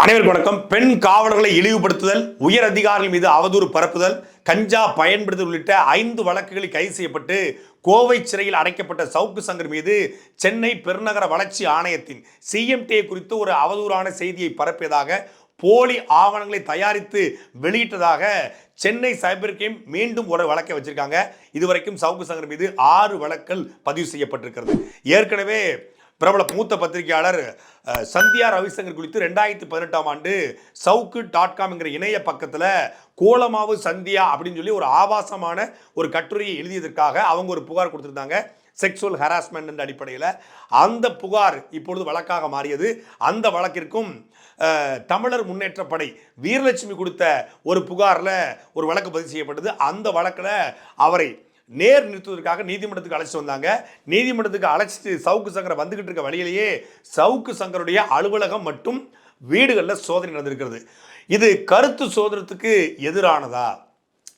அனைவருக்கும் வணக்கம். பெண் காவலர்களை இழிவுபடுத்துதல் உயர் அதிகாரிகள் மீது அவதூறு பரப்புதல் கஞ்சா பயன்படுத்துதல் உள்ளிட்ட ஐந்து வழக்குகளில் கைது செய்யப்பட்டு கோவை சிறையில் அடைக்கப்பட்ட சவுக்கு சங்கர் மீது சென்னை பெருநகர வளர்ச்சி ஆணையத்தின் சிஎம்டிஏ குறித்து ஒரு அவதூறான செய்தியை பரப்பியதாக போலி ஆவணங்களை தயாரித்து வெளியிட்டதாக சென்னை சைபர் கிரைம் மீண்டும் ஒரு வழக்கை வச்சிருக்காங்க. இதுவரைக்கும் சவுக்கு சங்கர் மீது ஆறு வழக்கள் பதிவு செய்யப்பட்டிருக்கிறது. ஏற்கனவே பிரபல மூத்த பத்திரிகையாளர் சந்தியா ரவிசங்கர் குறித்து ரெண்டாயிரத்தி பதினெட்டாம் ஆண்டு சவுக்கு டாட் காம்ங்கிற இணைய பக்கத்தில் கோலமாவு சந்தியா அப்படின்னு சொல்லி ஒரு ஆபாசமான ஒரு கட்டுரையை எழுதியதற்காக அவங்க ஒரு புகார் கொடுத்துருந்தாங்க. செக்ஸுவல் ஹராஸ்மெண்ட் என்ற அடிப்படையில். அந்த புகார் இப்பொழுது வழக்காக மாறியது. அந்த வழக்கிற்கும் தமிழர் முன்னேற்ற படை வீரலட்சுமி கொடுத்த ஒரு புகாரில் ஒரு வழக்கு பதிவு செய்யப்பட்டது. அந்த வழக்கில் அவரை நேர் நிறுத்துவதற்காக நீதிமன்றத்துக்கு அழைச்சிட்டு வந்தாங்க. நீதிமன்றத்துக்கு அழைச்சிட்டு சவுக்கு சங்கரை வந்துக்கிட்டு இருக்க வழியிலேயே சவுக்கு சங்கருடைய அலுவலகம் மற்றும் வீடுகளில் சோதனை நடந்திருக்கிறது. இது கருத்து சோதனத்துக்கு எதிரானதா?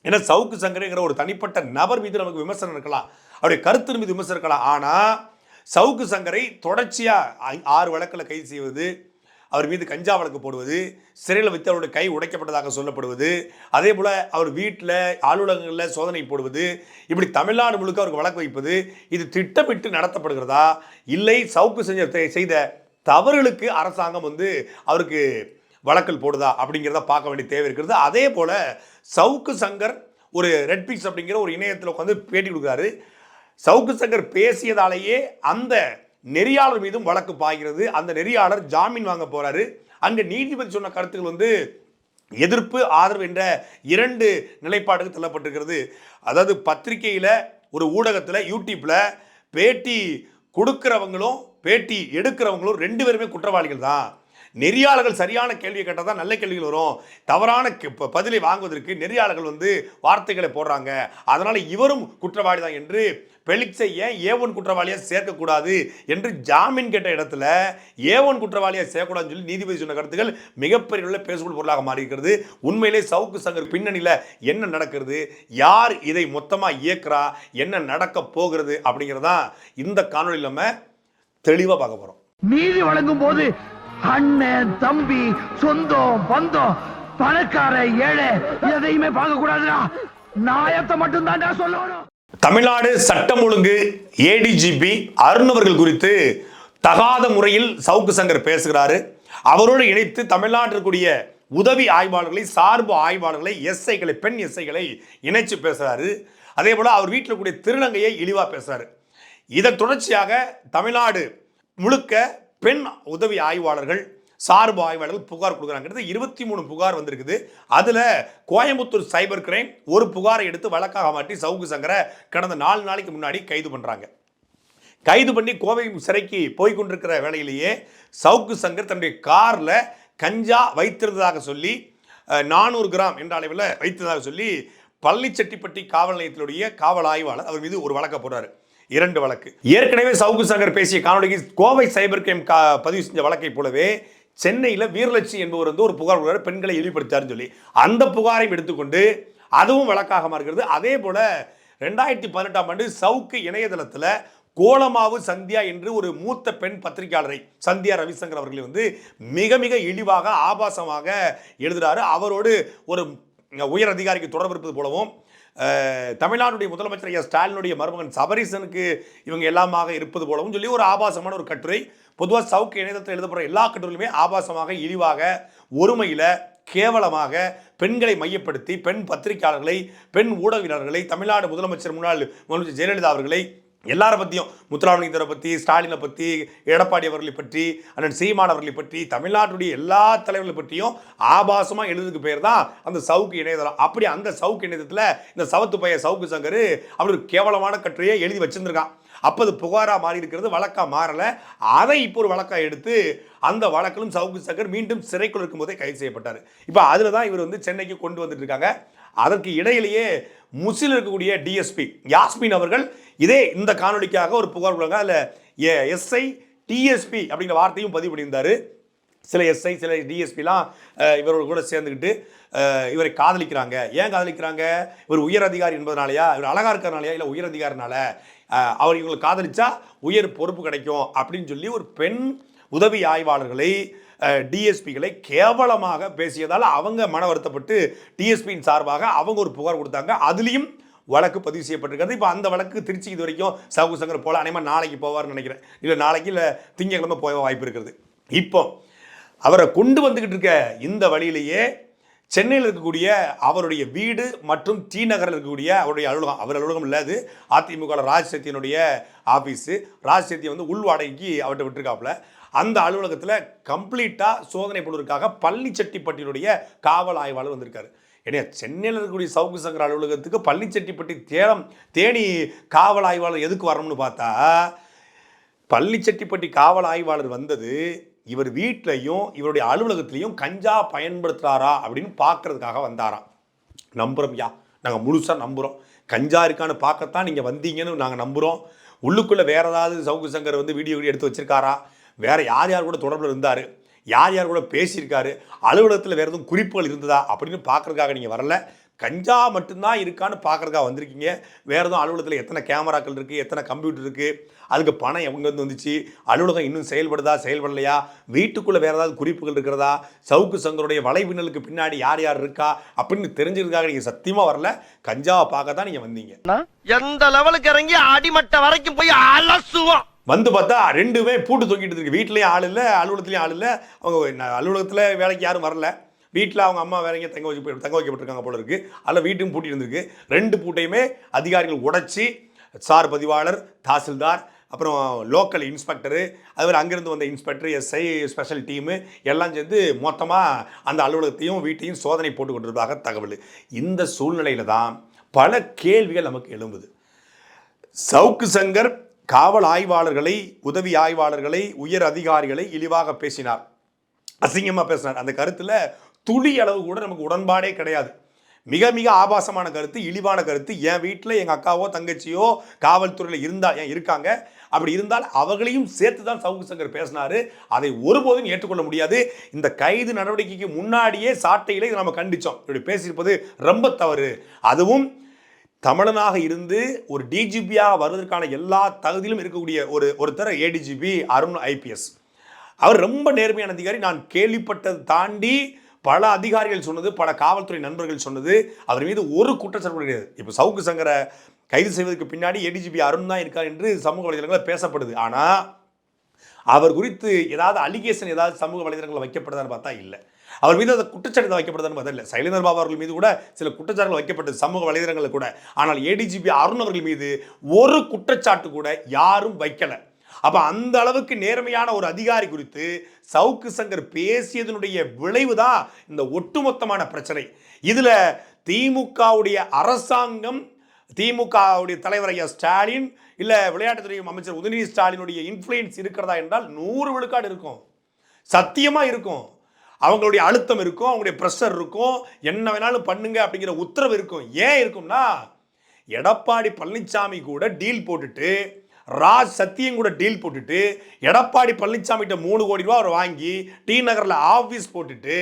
ஏன்னா சவுக்கு சங்கருங்கிற ஒரு தனிப்பட்ட நபர் மீது நமக்கு விமர்சனம் இருக்கலாம். அவருடைய கருத்து மீது விமர்சனம் இருக்கலாம். ஆனால் சவுக்கு சங்கரை தொடர்ச்சியாக ஆறு வழக்கில் கைது செய்வது அவர் மீது கஞ்சா வழக்கு போடுவது சிறையில் வைத்து அவருடைய கை உடைக்கப்பட்டதாக சொல்லப்படுவது அதே போல் அவர் வீட்டில் அலுவலகங்களில் சோதனை போடுவது இப்படி தமிழ்நாடு முழுக்க அவருக்கு வழக்கு வைப்பது இது திட்டமிட்டு நடத்தப்படுகிறதா? இல்லை சவுக்கு செஞ்ச செய்த தவறுகளுக்கு அரசாங்கம் வந்து அவருக்கு வழக்கல் போடுதா? அப்படிங்கிறத பார்க்க வேண்டிய தேவை இருக்கிறது. அதே போல் சவுக்கு சங்கர் ஒரு ரெட்பிக்ஸ் அப்படிங்கிற ஒரு இணையத்தில் உட்காந்து பேட்டி கொடுக்குறாரு. சவுக்கு சங்கர் பேசியதாலேயே அந்த நெறியாளர் மீதும் வழக்கு பாய்கிறது. அந்த நெறியாளர் ஜாமீன் வாங்க போறாரு. அங்கே நீதிபதி சொன்ன கருத்துக்கள் வந்து எதிர்ப்பு ஆதரவு என்ற இரண்டு நிலைப்பாடுகள் தள்ளப்பட்டிருக்கிறது. அதாவது பத்திரிகையில் ஒரு ஊடகத்தில் யூடியூப்பில் பேட்டி கொடுக்கிறவங்களும் பேட்டி எடுக்கிறவங்களும் ரெண்டு பேருமே குற்றவாளிகள் தான். நெறியாளர்கள் சரியான கேள்வியை கேட்டால் தான் நல்ல கேள்விகள் வரும். தவறான ப- பதிலை வாங்குவதற்கு நெறியாளர்கள் வந்து வார்த்தைகளை போடுறாங்க. அதனால் இவரும் குற்றவாளி தான் என்று பெலிக்ஸை ஏன் ஏவன் குற்றவாளியாக சேர்க்கக்கூடாது என்று ஜாமீன் கேட்ட இடத்துல ஏவன் குற்றவாளியாக சேர்க்கக்கூடாதுன்னு சொல்லி நீதிபதி சொன்ன கருத்துக்கள் மிகப்பெரிய உள்ள பேசுகொள் பொருளாக மாறி இருக்கிறது உண்மையிலே சவுக்கு சங்கர் பின்னணியில் என்ன நடக்கிறது? யார் இதை மொத்தமாக இயக்குறா? என்ன நடக்க போகிறது? அப்படிங்கிறதான் இந்த காணொலியில் நம்ம தெளிவாக பார்க்க போகிறோம் நீதி வழங்கும் போது அண்ணன் தம்பி சொந்தம் பந்தம் பணக்கார ஏழை எதையுமே பார்க்க கூடாதுடா. நாயத்தை மட்டும் தான் சொல்லணும். தமிழ்நாடு சட்டம் ஒழுங்கு ஏடிஜிபி அருண் அவர்கள் குறித்து தகாத முறையில் சவுக்கு சங்கர் பேசுகிறாரு. அவரோடு இணைத்து தமிழ்நாட்டில் உதவி ஆய்வாளர்களை சார்பு ஆய்வாளர்களை எஸ்ஐகளை பெண் எஸ்ஐகளை இணைச்சு பேசுகிறாரு அதே போல் அவர் வீட்டில் கூடிய திருநங்கையை இழிவாக பேசுகிறாரு இதன் தொடர்ச்சியாக தமிழ்நாடு முழுக்க பெண் உதவி ஆய்வாளர்கள் சார்பு ஆய்வாளர்கள் புகார் கொடுக்குறாங்கிறது இருபத்தி மூணு புகார் வந்திருக்குது. அதில் கோயம்புத்தூர் சைபர் கிரைம் ஒரு புகாரை எடுத்து வழக்காக மாட்டி சவுக்கு சங்கரை கடந்த நாலு நாளைக்கு முன்னாடி கைது பண்ணுறாங்க கைது பண்ணி கோவை சிறைக்கு போய் கொண்டிருக்கிற வேலையிலேயே சவுக்கு சங்கர் தன்னுடைய காரில் கஞ்சா வைத்திருந்ததாக சொல்லி நானூறு கிராம் என்ற அளவில் வைத்ததாக சொல்லி பள்ளிச்செட்டிப்பட்டி காவல் நிலையத்தினுடைய காவல் ஆய்வாளர் அவர் மீது ஒரு வழக்க போடுறாரு. இரண்டு வழக்கு. ஏற்கனவே சவுக்கு சங்கர் பேசிய காணொலிக்கு கோவை சைபர் கிரைம் கா பதிவு செஞ்ச வழக்கை போலவே சென்னையில் வீரலட்சுமி என்பவர் வந்து ஒரு புகார் கொடுக்குறாரு பெண்களை இழிவுபடுத்தாருன்னு சொல்லி. அந்த புகாரையும் எடுத்துக்கொண்டு அதுவும் வழக்காக மாறுகிறது அதே போல் ரெண்டாயிரத்தி பதினெட்டாம் ஆண்டு சவுக்கு இணையதளத்தில் கோலமாவு சந்தியா என்று ஒரு மூத்த பெண் பத்திரிகையாளரை சந்தியா ரவிசங்கர் அவர்களை வந்து மிக மிக இழிவாக ஆபாசமாக எழுதுகிறாரு அவரோடு ஒரு உயர் அதிகாரிக்கு தொடர்பு இருப்பது போலவும் தமிழ்நாடுடைய முதலமைச்சர் ஐயா ஸ்டாலினுடைய மருமகன் சபரீசனுக்கு இவங்க எல்லாமாக இருப்பது போலவும் சொல்லி ஒரு ஆபாசமான ஒரு கட்டுரை பொதுவாக சவுக்கு இணையதளத்தில் எழுதப்படுற எல்லா கட்டுரையிலுமே ஆபாசமாக இழிவாக ஒருமையில் கேவலமாக பெண்களை மையப்படுத்தி பெண் பத்திரிகையாளர்களை பெண் ஊடகவியலாளர்களை தமிழ்நாடு முதலமைச்சர் முன்னாள் முதலமைச்சர் ஜெயலலிதா அவர்களை எல்லாரை பற்றியும் முத்துராமலிங்கத்தரை பற்றி ஸ்டாலினை பற்றி எடப்பாடி அவர்களை பற்றி அண்ணன் சீமான் அவர்களை பற்றி தமிழ்நாட்டுடைய எல்லா தலைவர்களை பற்றியும் ஆபாசமாக எழுதுக்கு பேர் தான் அந்த சவுக்கு இணையதளம். அப்படி அந்த சவுக்கு இணையதளத்தில் இந்த சவத்து பைய சவுக்கு சங்கர் அவர் ஒரு கேவலமான கட்டுரையை எழுதி வச்சிருந்திருக்கான். அப்போ அது புகாராக மாறி இருக்கிறது வழக்காக மாறலை. அதை இப்போ ஒரு வழக்காக எடுத்து அந்த வழக்கிலும் சவுக்கு சங்கர் மீண்டும் சிறைக்குள் இருக்கும்போதே கைது செய்யப்பட்டார். இப்போ அதில் தான் இவர் வந்து சென்னைக்கு கொண்டு வந்துட்டு இருக்காங்க. அதற்கு இடையிலேயே முசில் இருக்கக்கூடிய டிஎஸ்பி யாஸ்மின் அவர்கள் இதே இந்த காணொலிக்காக ஒரு புகார் கொடுங்க. அதில் எஸ்ஐ டிஎஸ்பி அப்படிங்கிற வார்த்தையும் பதிவு பண்ணியிருந்தாரு. சில எஸ்ஐ சில டிஎஸ்பிலாம் இவரோட கூட சேர்ந்துக்கிட்டு இவரை காதலிக்கிறாங்க. ஏன் காதலிக்கிறாங்க? இவர் உயர் அதிகாரி என்பதனாலயா? இவர் அழகா இருக்கிறனாலயா? இல்லை உயர் அதிகாரினால? அவர் இவங்களை காதலிச்சா உயர் பொறுப்பு கிடைக்கும் அப்படின்னு சொல்லி ஒரு பெண் உதவி ஆய்வாளர்களை டிஎஸ்பிகளை கேவலமாக பேசியதால் அவங்க மன வருத்தப்பட்டு டிஎஸ்பியின் சார்பாக அவங்க ஒரு புகார் கொடுத்தாங்க. அதுலேயும் வழக்கு பதிவு செய்யப்பட்டிருக்கிறது. இப்போ அந்த வழக்கு திருச்சி இது வரைக்கும் சவுக்கு சங்கர் போல அனைமா நாளைக்கு போவார்னு நினைக்கிறேன். இல்லை நாளைக்கு இல்லை திங்கக்கிழமை போக வாய்ப்பு இருக்கிறது இப்போ அவரை கொண்டு வந்துக்கிட்டு இருக்க இந்த வழியிலேயே சென்னையில் இருக்கக்கூடிய அவருடைய வீடு மற்றும் டி நகரில் இருக்கக்கூடிய அவருடைய அலுவலகம் அவர் அலுவலகம் இல்லை அது அதிமுக ராஜ் சத்தியனுடைய ஆஃபீஸு ராஜ் வந்து உள்வாடகைக்கு அவர்கிட்ட விட்டுருக்காப்புல. அந்த அலுவலகத்தில் கம்ப்ளீட்டாக சோதனை பண்ணுவதற்காக பள்ளிச்செட்டிப்பட்டியினுடைய காவல் ஆய்வாளர் வந்திருக்காரு. ஏன்னா சென்னையில் இருக்கக்கூடிய சவுக்கு சங்கர் அலுவலகத்துக்கு பள்ளிச்செட்டிப்பட்டி தேரம் தேனி காவல் ஆய்வாளர் எதுக்கு வரணும்னு பார்த்தா பள்ளிச்செட்டிப்பட்டி காவல் ஆய்வாளர் வந்தது இவர் வீட்லையும் இவருடைய அலுவலகத்திலையும் கஞ்சா பயன்படுத்துகிறாரா அப்படின்னு பார்க்கறதுக்காக வந்தாராம். நம்புகிறோம்யா நாங்கள் முழுசாக நம்புகிறோம் கஞ்சா இருக்கான்னு பார்க்கத்தான் நீங்கள் வந்தீங்கன்னு நாங்கள் நம்புகிறோம் உள்ளுக்குள்ளே வேறு ஏதாவது சவுக்கு சங்கர் வந்து வீடியோ வீடியோ எடுத்து வச்சிருக்காரா? வேறு யார் யார் கூட தொடர்பில் இருந்தார்? யார் யார் கூட பேசியிருக்காரு? அலுவலகத்தில் வேறு எதுவும் குறிப்புகள் இருந்ததா? அப்படின்னு பார்க்கறதுக்காக நீங்கள் வரல. கஞ்சா மட்டும்தான் இருக்கான்னு பார்க்கறதுக்காக வந்திருக்கீங்க. வேறு எதுவும் அலுவலகத்தில் எத்தனை கேமராக்கள் இருக்குது எத்தனை கம்ப்யூட்டர் இருக்குது அதுக்கு பணம் எங்கேருந்து வந்துச்சு? அலுவலகம் இன்னும் செயல்படுதா? செயல்படலையா? வீட்டுக்குள்ளே வேறு ஏதாவது குறிப்புகள் இருக்கிறதா? சவுக்கு சங்கருடைய வலைவினலுக்கு பின்னாடி யார் யார் இருக்கா? அப்படின்னு தெரிஞ்சதுக்காக நீங்கள் சத்தியமாக வரல. கஞ்சாவை பார்க்க தான் நீங்கள் வந்தீங்க. எந்த லெவலுக்கு இறங்கி அடிமட்ட வரைக்கும் போய் அலசுவோம். வந்து பார்த்தா ரெண்டுமே பூட்டு தொங்கிட்டு இருக்கு. வீட்லேயும் ஆள் இல்லை அலுவலகத்துலேயும் ஆள் இல்லை. அவங்க அலுவலகத்தில் வேலைக்கு யாரும் வரல. வீட்டில் அவங்க அம்மா வேற எங்கேயும் தங்க வச்சு தங்க வைக்கப்பட்டிருக்காங்க போல இருக்கு. அதில் வீட்டும் பூட்டி இருந்திருக்கு. ரெண்டு பூட்டையுமே அதிகாரிகள் உடைச்சி சார் பதிவாளர் தாசில்தார் அப்புறம் லோக்கல் இன்ஸ்பெக்டரு அதுமாதிரி அங்கேருந்து வந்த இன்ஸ்பெக்டர் எஸ்ஐ ஸ்பெஷல் டீமு எல்லாம் சேர்ந்து மொத்தமாக அந்த அலுவலகத்தையும் வீட்டையும் சோதனை போட்டு கொண்டிருப்பதாக தகவல். இந்த சூழ்நிலையில் தான் பல கேள்விகள் நமக்கு எழும்புது. சவுக்கு சங்கர் காவல் ஆய்வாளர்களை உதவி ஆய்வாளர்களை உயர் அதிகாரிகளை இழிவாக பேசினார். அசிங்கமாக பேசினார். அந்த கருத்தில் துளி அளவு கூட நமக்கு உடன்பாடே கிடையாது. மிக மிக ஆபாசமான கருத்து இழிவான கருத்து. என் வீட்டில் எங்கள் அக்காவோ தங்கச்சியோ காவல்துறையில் இருந்தால் ஏன் இருக்காங்க? அப்படி இருந்தால் அவர்களையும் சேர்த்து தான் சவுக்கு சங்கர் பேசினார். அதை ஒருபோதும் ஏற்றுக்கொள்ள முடியாது. இந்த கைது நடவடிக்கைக்கு முன்னாடியே சாட்டையிலே இதை நம்ம கண்டித்தோம் இப்படி பேசியிருப்பது ரொம்ப தவறு. அதுவும் தமிழனாக இருந்து ஒரு டிஜிபியாக வருவதற்கான எல்லா தகுதியிலும் இருக்கக்கூடிய ஒரு ஒருத்தர் ஏடிஜிபி அருண் ஐபிஎஸ் அவர் ரொம்ப நேர்மையான அதிகாரி. நான் கேள்விப்பட்டதை தாண்டி பல அதிகாரிகள் சொன்னது பல காவல்துறை நண்பர்கள் சொன்னது. அவர் மீது ஒரு குற்றச்சாட்டு கிடையாது. இப்போ சவுக்கு சங்கரை கைது செய்வதற்கு பின்னாடி ஏடிஜிபி அருண் தான் இருக்கார் என்று சமூக வலைதளங்களில் பேசப்படுது. ஆனால் அவர் குறித்து ஏதாவது அலிகேஷன் ஏதாவது சமூக வலைதளங்களில் வைக்கப்படுதான்னு பார்த்தா இல்லை. அவர் மீது அந்த குற்றச்சாட்டு வைக்கப்படுதான்னு பதில் சைலேந்தர் பாபா அவர்கள் மீது கூட சில குற்றச்சாட்டுகள் வைக்கப்பட்டது சமூக வலைதளங்களில் கூட. ஆனால் ஏடிஜிபி அருண் அவர்கள் மீது ஒரு குற்றச்சாட்டு கூட யாரும் வைக்கலை. அப்போ அந்த அளவுக்கு நேர்மையான ஒரு அதிகாரி குறித்து சவுக்கு சங்கர் பேசியதனுடைய விளைவு தான் இந்த ஒட்டுமொத்தமான பிரச்சனை. இதில் திமுகவுடைய அரசாங்கம் திமுகவுடைய தலைவர் ஐயா ஸ்டாலின் இல்லை விளையாட்டுத்துறை அமைச்சர் உதயநிதி ஸ்டாலினுடைய இன்ஃப்ளூயன்ஸ் இருக்கிறதா என்றால் நூறு விழுக்காடு இருக்கும். சத்தியமாக இருக்கும். அவங்களுடைய அழுத்தம் இருக்கும் அவங்களுடைய ப்ரெஷர் இருக்கும் என்ன வேணாலும் பண்ணுங்க அப்படிங்கிற உத்தரவு இருக்கும். ஏன் இருக்கும்னா எடப்பாடி பழனிசாமி கூட டீல் போட்டுட்டு ராஜ் சத்தியம் கூட டீல் போட்டுட்டு எடப்பாடி பழனிசாமிகிட்ட மூணு கோடி ரூபா அவர் வாங்கி டி நகரில் ஆஃபீஸ் போட்டுட்டு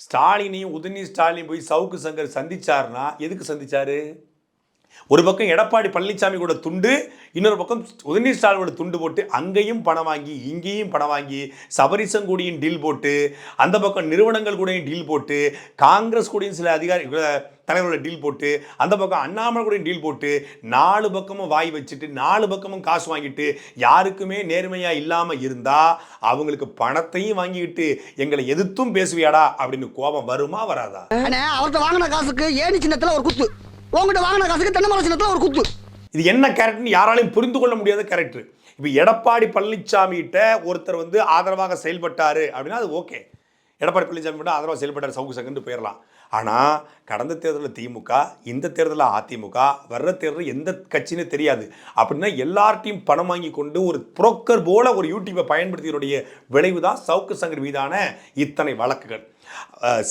ஸ்டாலினையும் உதயநிதி ஸ்டாலினையும் போய் சவுக்கு சங்கர் சந்திச்சாருன்னா எதுக்கு சந்திச்சாரு? ஒரு பக்கம் எடப்பாடி பழனிசாமி கூட துண்டு இன்னொரு பக்கம் உதயநிதி ஸ்டாலினோட துண்டு போட்டு அங்கேயும் பணம் வாங்கி இங்கேயும் பணம் வாங்கி சபரிசன் கூடியும் டீல் போட்டு அந்த பக்கம் நிறுவனங்கள் கூடயும் டீல் போட்டு காங்கிரஸ் கூடயும் சில அதிகாரி தலைவரோட டீல் போட்டு அந்த பக்கம் அண்ணாமலை கூடயும் டீல் போட்டு நாலு பக்கமும் வாய் வச்சுட்டு நாலு பக்கமும் காசு வாங்கிட்டு யாருக்குமே நேர்மையாக இல்லாமல் இருந்தால் அவங்களுக்கு பணத்தையும் வாங்கிக்கிட்டு எங்களை எதிர்த்தும் பேசுவியாடா அப்படின்னு கோபம் வருமா வராதா? அவர்கிட்ட வாங்கின காசுக்கு ஏனி சின்னத்துல ஒரு குத்து. உங்ககிட்ட வாங்கின காசுக்கு தென்னை தான் ஒரு குத்து. இது என்ன கேரக்டர்னு யாராலையும் புரிந்து கொள்ள முடியாத கேரக்டர் இப்போ எடப்பாடி பழனிசாமி கிட்ட ஒருத்தர் வந்து ஆதரவாக செயல்பட்டார் அப்படின்னா அது ஓகே எடப்பாடி பழனிசாமி மட்டும் ஆதரவாக செயல்பட்டார் சவுக்கு சங்கன்னு போயிடலாம் ஆனால் கடந்த தேர்தலில் திமுக இந்த தேர்தலில் அதிமுக வர்ற தேர்தலில் எந்த கட்சின்னு தெரியாது. அப்படின்னா எல்லார்ட்டையும் பணம் வாங்கி கொண்டு ஒரு புரோக்கர் போல ஒரு யூடியூப்பை பயன்படுத்தியனுடைய விளைவு தான் சவுக்கு சங்கர் மீதான இத்தனை வழக்குகள்.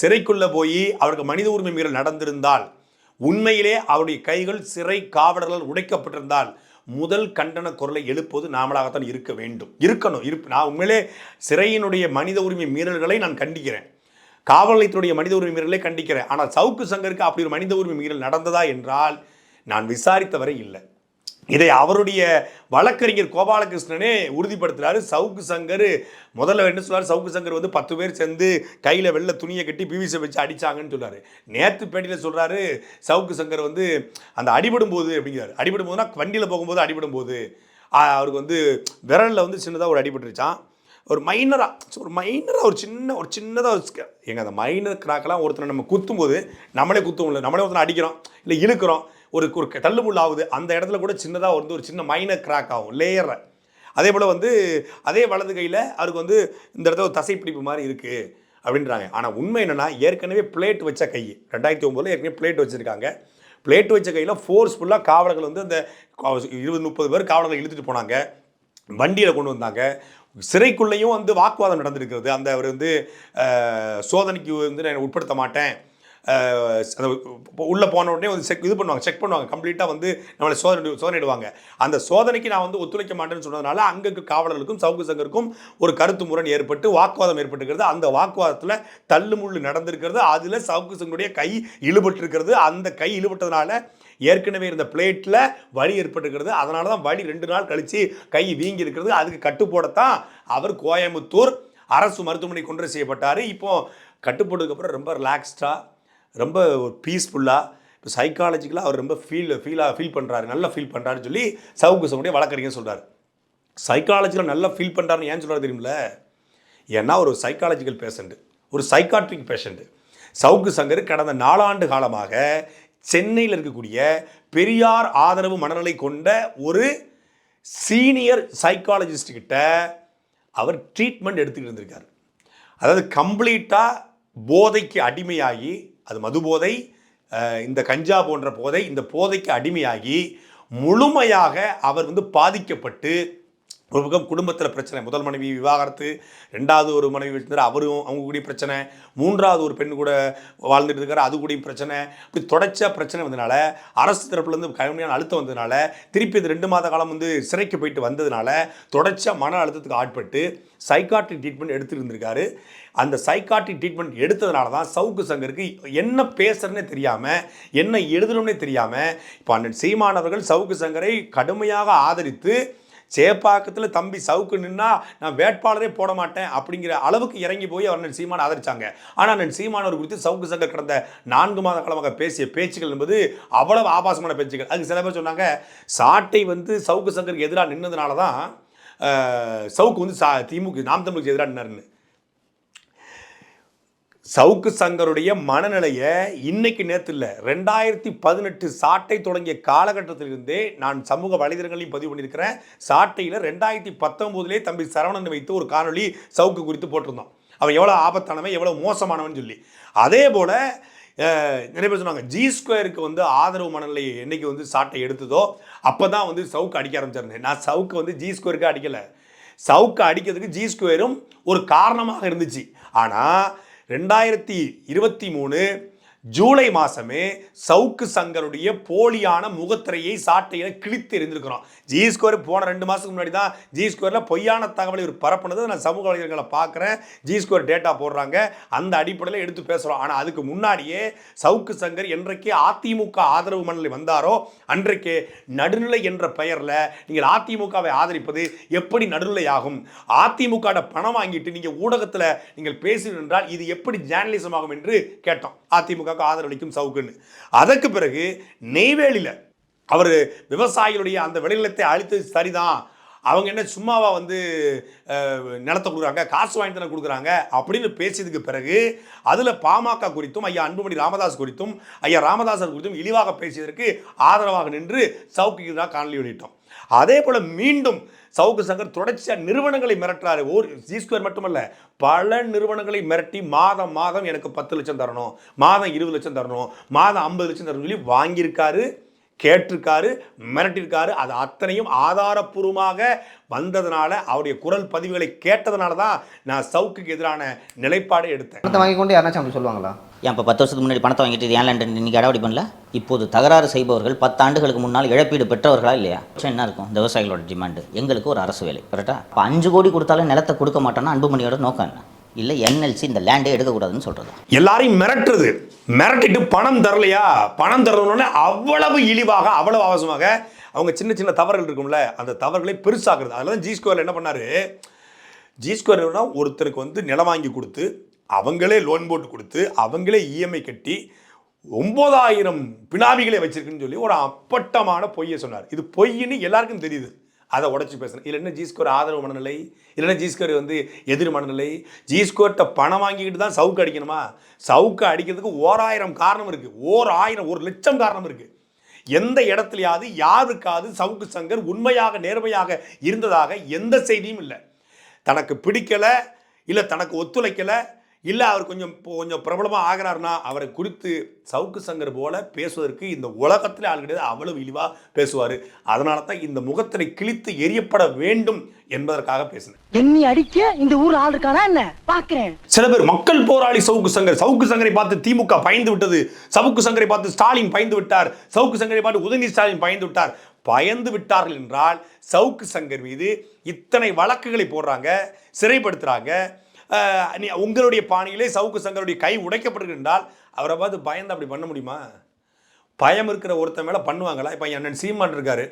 சிறைக்குள்ளே போய் அவருக்கு மனித உரிமை மீறல் நடந்திருந்தால் உண்மையிலே அவருடைய கைகள் சிறை காவலர்கள் உடைக்கப்பட்டிருந்தால் முதல் கண்டன குரலை எழுப்புவது நாமளாகத்தான் இருக்க வேண்டும். இருக்கணும். இருப்பு நான் உண்மையிலே சிறையினுடைய மனித உரிமை மீறல்களை நான் கண்டிக்கிறேன். காவல் நிலையத்தினுடைய மனித உரிமை மீறலை கண்டிக்கிறேன். ஆனால் சவுக்கு சங்கருக்கு அப்படி ஒரு மனித உரிமை மீறல் நடந்ததா என்றால் நான் விசாரித்தவரை இல்லை. இதை அவருடைய வழக்கறிஞர் கோபாலகிருஷ்ணனே உறுதிப்படுத்துகிறாரு சவுக்கு சங்கர் முதல்ல என்ன சொல்றாரு? சவுக்கு சங்கர் வந்து பத்து பேர் சேர்ந்து கையில் வெள்ளை துணியை கட்டி பிவிசி வச்சு அடிச்சாங்கன்னு சொல்கிறார் நேற்று பேட்டியில் சொல்கிறாரு சவுக்கு சங்கர் வந்து அந்த அடிபடும் போது அப்படிங்கிறார். அடிபடும் போதுனா வண்டியில் போகும்போது அடிபடும் போது அவருக்கு வந்து விரலில் வந்து சின்னதாக ஒரு அடிபட்டுருச்சான் ஒரு மைனராக ஒரு மைனராக ஒரு சின்ன ஒரு சின்னதாக ஒரு எங்கள் அந்த மைனர் கிராக்கெல்லாம் ஒருத்தனை நம்ம குத்தும்போது நம்மளே குத்துவோம்ல நம்மளே ஒருத்தனை அடிக்கிறோம் இல்லை இழுக்கிறோம். ஒரு ஒரு தள்ளுமுள் ஆகுது அந்த இடத்துல கூட சின்னதாக வந்து ஒரு சின்ன மைனர் கிராக் ஆகும். லேயரை அதே போல் வந்து அதே வலது கையில் அவருக்கு வந்து இந்த இடத்துல ஒரு தசைப்பிடிப்பு மாதிரி இருக்குது அப்படின்றாங்க. ஆனால் உண்மை என்னென்னா ஏற்கனவே பிளேட் வச்ச கை ரெண்டாயிரத்தி ஒம்போதில் ஏற்கனவே பிளேட் வச்சுருக்காங்க. பிளேட் வச்ச கையில் ஃபோர்ஸ்ஃபுல்லாக காவலர்கள் வந்து அந்த இருபது முப்பது பேர் காவலர்கள் இழுத்துட்டு போனாங்க. வண்டியில் கொண்டு வந்தாங்க. சிறைக்குள்ளேயும் வந்து வாக்குவாதம் நடந்திருக்கிறது. அந்த அவர் வந்து சோதனைக்கு வந்து நான் உட்படுத்த மாட்டேன். உள்ளே போன உடனே வந்து செக் இது பண்ணுவாங்க செக் பண்ணுவாங்க கம்ப்ளீட்டாக வந்து நம்மளை சோதனை சோதனையிடுவாங்க. அந்த சோதனைக்கு நான் வந்து ஒத்துழைக்க மாட்டேன்னு சொன்னதுனால அங்கே காவலர்களுக்கும் சவுக்கு சங்கருக்கும் ஒரு கருத்து முரண் ஏற்பட்டு வாக்குவாதம் ஏற்பட்டுக்கிறது அந்த வாக்குவாதத்தில் தள்ளுமுள்ளு நடந்திருக்கிறது. அதில் சவுக்கு சங்கருடைய கை இழுபட்டிருக்கிறது. அந்த கை இழுபட்டதுனால ஏற்கனவே இருந்த பிளேட்டில் வலி ஏற்பட்டிருக்கிறது. அதனால தான் வலி ரெண்டு நாள் கழித்து கை வீங்கி இருக்கிறது அதுக்கு கட்டுப்போடத்தான் அவர் கோயம்புத்தூர் அரசு மருத்துவமனை கொண்டு செய்யப்பட்டார். இப்போ கட்டுப்போட்டதுக்கப்புறம் ரொம்ப ரிலாக்ஸ்டாக ரொம்ப ஒரு பீஸ்ஃபுல்லாக இப்போ சைக்காலஜிக்கலாக அவர் ரொம்ப ஃபீல் ஃபீலாக ஃபீல் பண்ணுறாரு நல்லா ஃபீல் பண்ணுறாருன்னு சொல்லி சவுக்கு சவுடைய வழக்கறிஞர் சொல்கிறார் சைக்காலஜிக்கலாக நல்லா ஃபீல் பண்ணுறாருன்னு ஏன் சொல்கிறார் தெரியுமில்ல? ஏன்னா ஒரு சைக்காலஜிக்கல் பேஷண்ட்டு ஒரு சைக்காட்ரிக் பேஷண்ட்டு சவுக்கு சங்கர் கடந்த நாலாண்டு காலமாக சென்னையில் இருக்கக்கூடிய பெரியார் ஆதரவு மனநிலை கொண்ட ஒரு சீனியர் சைக்காலஜிஸ்ட்கிட்ட அவர் ட்ரீட்மெண்ட் எடுத்துக்கிட்டு இருந்திருக்கார். அதாவது கம்ப்ளீட்டாக போதைக்கு அடிமையாகி அது மது போதை இந்த கஞ்சா போன்ற போதை இந்த போதைக்கு அடிமையாகி முழுமையாக அவர் வந்து பாதிக்கப்பட்டு ஒரு பக்கம் குடும்பத்தில் பிரச்சனை. முதல் மனைவி விவாகரத்து ரெண்டாவது ஒரு மனைவி வச்சிருந்தார் அவரும் அவங்க கூடயும் பிரச்சனை. மூன்றாவது ஒரு பெண் கூட வாழ்ந்துட்டு இருக்கார் அது கூடயும் பிரச்சனை. இப்படி தொடர்ச்சியாக பிரச்சனை வந்ததுனால அரசு தரப்புலேருந்து கடுமையான அழுத்தம் வந்ததுனால திருப்பி இது ரெண்டு மாத காலம் வந்து சிறைக்கு போயிட்டு வந்ததுனால தொடர்ச்சியாக மன அழுத்தத்துக்கு ஆட்பட்டு சைக்காட்ரி ட்ரீட்மெண்ட் எடுத்துட்டு இருந்திருக்காரு. அந்த சைக்காட்டிக் ட்ரீட்மெண்ட் எடுத்ததுனால தான் சவுக்கு சங்கருக்கு என்ன பேசுறதுனே தெரியாமல் என்ன எழுதணும்னே தெரியாமல் இப்போ அண்ணன் சீமானவர்கள் சவுக்கு சங்கரை கடுமையாக ஆதரித்து சேப்பாக்கத்தில் தம்பி சவுக்கு நின்னா நான் வேட்பாளரே போட மாட்டேன் அப்படிங்கிற அளவுக்கு இறங்கி போய் அவர் அண்ணன் சீமான் ஆதரிச்சாங்க. ஆனால் அண்ணன் சீமானவர் குறித்து சவுக்கு சங்கர் கடந்த நான்கு மாத காலமாக பேசிய பேச்சுகள் என்பது அவ்வளவு ஆபாசமான பேச்சுகள் அதுக்கு சில பேர் சொன்னாங்க சாட்டை வந்து சவுக்கு சங்கருக்கு எதிராக நின்னதுனால தான் சவுக்கு வந்து சா திமுக நாம் தமிழுக்கு எதிராக நின்னாருன்னு. சவுக்கு சங்கருடைய மனநிலையை இன்னைக்கு நேற்று இல்லை ரெண்டாயிரத்தி பதினெட்டு சாட்டை தொடங்கிய காலகட்டத்திலிருந்தே நான் சமூக வலைதளங்களையும் பதிவு பண்ணியிருக்கிறேன். சாட்டையில் ரெண்டாயிரத்தி பத்தொம்போதுலேயே தம்பி சரவணன் வைத்து ஒரு காணொளி சவுக்கு குறித்து போட்டிருந்தோம். அவன் எவ்வளோ ஆபத்தானவன் எவ்வளோ மோசமானவன் சொல்லி. அதே போல் நிறைய பேர் சொன்னாங்க ஜி ஸ்கொயருக்கு வந்து ஆதரவு மனநிலை என்னைக்கு வந்து சாட்டை எடுத்ததோ அப்போ தான் வந்து சவுக்கு அடிக்க ஆரம்பிச்சிருந்தேன். நான் சவுக்கு வந்து ஜி ஸ்கொயருக்கு அடிக்கலை. சவுக்கு அடிக்கிறதுக்கு ஜி ஸ்கொயரும் ஒரு காரணமாக இருந்துச்சு. ஆனால் ரெண்டாயிரத்தி இருபத்தி மூணு ஜூலை மாதமே சவுக்கு சங்கருடைய போலியான முகத்திரையை சாட்டையில் கிழித்து எரிந்திருக்கிறோம் ஜி ஸ்கோர் போன ரெண்டு மாதத்துக்கு முன்னாடி தான் ஜி ஸ்கோரில் பொய்யான தகவலை ஒரு பரப்புனது நான் சமூக வலைதளங்களை பார்க்குறேன். ஜி ஸ்கோர் டேட்டா போடுறாங்க. அந்த அடிப்படையில் எடுத்து பேசுகிறோம் ஆனால் அதுக்கு முன்னாடியே சவுக்கு சங்கர் என்றைக்கு அதிமுக ஆதரவு மனநிலை வந்தாரோ அன்றைக்கே நடுநிலை என்ற பெயரில் நீங்கள் அதிமுகவை ஆதரிப்பது எப்படி நடுநிலை ஆகும் அதிமுக பணம் வாங்கிட்டு நீங்கள் ஊடகத்தில் நீங்கள் பேசுவீர்கள் என்றால் இது எப்படி ஜேர்னலிசம் ஆகும் என்று கேட்டோம். அதிமுக அதிமுகவுக்கு ஆதரவளிக்கும் சவுக்குன்னு. அதற்கு பிறகு நெய்வேலியில் அவர் விவசாயிகளுடைய அந்த விளைநிலத்தை அழித்தது சரிதான். அவங்க என்ன சும்மாவா வந்து நிலத்தை கொடுக்குறாங்க காசு வாங்கி தானே கொடுக்குறாங்க அப்படின்னு பேசியதுக்கு பிறகு அதில் பாமக குறித்தும் ஐயா அன்புமணி ராமதாஸ் குறித்தும் ஐயா ராமதாசர் குறித்தும் இழிவாக பேசியதற்கு ஆதரவாக நின்று சவுக்கு தான் காணொலி வெளியிட்டோம். அதே போல் மீண்டும் சவுக்கு சங்கர் தொடர்ச்சியாக நிறுவனங்களை மிரட்டுறாரு. ஒரு ஜி ஸ்கொயர் மட்டுமல்ல பல நிறுவனங்களை மிரட்டி மாதம் மாதம் எனக்கு பத்து லட்சம் தரணும் மாதம் இருபது லட்சம் தரணும் மாதம் ஐம்பது லட்சம் தரணும் சொல்லி வாங்கியிருக்காரு. கேட்டிருக்காரு மிரட்டியிருக்காரு. அது அத்தனையும் ஆதாரப்பூர்வமாக வந்ததுனால அவருடைய குரல் பதிவுகளை கேட்டதுனால தான் நான் சவுக்குக்கு எதிரான நிலைப்பாடை எடுத்தேன். பணத்தை வாங்கி கொண்டு யாராச்சும் அப்படி சொல்லுவாங்களா? ஏன் இப்போ பத்து வருஷத்துக்கு முன்னாடி பணத்தை வாங்கிட்டு ஏன் லண்டன் இன்னைக்கு அடாவடி பண்ணல? இப்போது தகராறு செய்பவர்கள் பத்து ஆண்டுகளுக்கு முன்னால் இழப்பீடு பெற்றவர்களா இல்லையா? என்ன இருக்கும்? இந்த விவசாயிகளோட டிமாண்டு எங்களுக்கு ஒரு அரசு வேலை கரெக்டா இப்போ அஞ்சு கோடி கொடுத்தாலும் நிலத்தை கொடுக்க மாட்டோன்னா அன்புமணியோட நோக்கம் என்ன? இல்லை என்எல்சி இந்த லேண்டே எடுக்கக்கூடாதுன்னு சொல்கிறது எல்லாரையும் மிரட்டுறது. மிரட்டிட்டு பணம் தரலையா? பணம் தரணுன்னு அவ்வளவு இழிவாக அவ்வளவு அவசமாக அவங்க சின்ன சின்ன தவறுகள் இருக்கும்ல அந்த தவறுகளை பெருசாக்குறது. அதில் தான் ஜி ஸ்கொயர் என்ன பண்ணார்? ஜி ஸ்கொயர்னா ஒருத்தருக்கு வந்து நிலம் வாங்கி கொடுத்து அவங்களே லோன் போட்டு கொடுத்து அவங்களே இஎம்ஐ கட்டி ஒம்பதாயிரம் பினாமிகளை வச்சிருக்குன்னு சொல்லி ஒரு அப்பட்டமான பொய்யை சொன்னார். இது பொய்ன்னு எல்லாருக்கும் தெரியுது. அதை உடச்சி பேசணும். இல்லைன்னா ஜிஸ்கோர் ஆதரவு மனநிலை இல்லைன்னா ஜிஸ்கோர் வந்து எதிர் மனநிலை. ஜிஸ்கோர்ட்டை பணம் வாங்கிக்கிட்டு தான் சவுக்கு அடிக்கணுமா? சவுக்கு அடிக்கிறதுக்கு ஓராயிரம் காரணம் இருக்குது ஓர் ஆயிரம் ஒரு லட்சம் காரணம் இருக்குது எந்த இடத்துலையாவது யாருக்காவது சவுக்கு சங்கர் உண்மையாக நேர்மையாக இருந்ததாக எந்த செய்தியும் இல்லை. தனக்கு பிடிக்கலை இல்லை தனக்கு ஒத்துழைக்கல இல்லை அவர் கொஞ்சம் கொஞ்சம் பிரபலமாக ஆகிறாருன்னா அவரை குறித்து சவுக்கு சங்கர் போல பேசுவதற்கு இந்த உலகத்தில் ஆள் கிடையாது அவ்வளவு இழிவாக பேசுவார். அதனால தான் இந்த முகத்தினை கிழித்து எரியப்பட வேண்டும் என்பதற்காக பேசினேன். என்னை அடிக்க இந்த ஊர் ஆள் இருக்கானா என்ன? பாக்குறேன். சில பேர் மக்கள் போராளி சவுக்கு சங்கர். சவுக்கு சங்கரை பார்த்து திமுக பயந்து விட்டது. சவுக்கு சங்கரை பார்த்து ஸ்டாலின் பயந்து விட்டார். சவுக்கு சங்கரை பார்த்து உதயநிதி ஸ்டாலின் பயந்து விட்டார். பயந்து விட்டார்கள் என்றால் சவுக்கு சங்கர் மீது இத்தனை வழக்குகளை போடுறாங்க நீ உங்களுடைய பாணியிலே சவுக்கு சங்கருடைய கை உடைக்கப்பட்டிருக்கின்றால் அவரை பார்த்து பயந்து அப்படி பண்ண முடியுமா? பயம் இருக்கிற ஒருத்தன் மேலே பண்ணுவாங்களா? இப்போ அண்ணன் சீமான் இருக்காரு.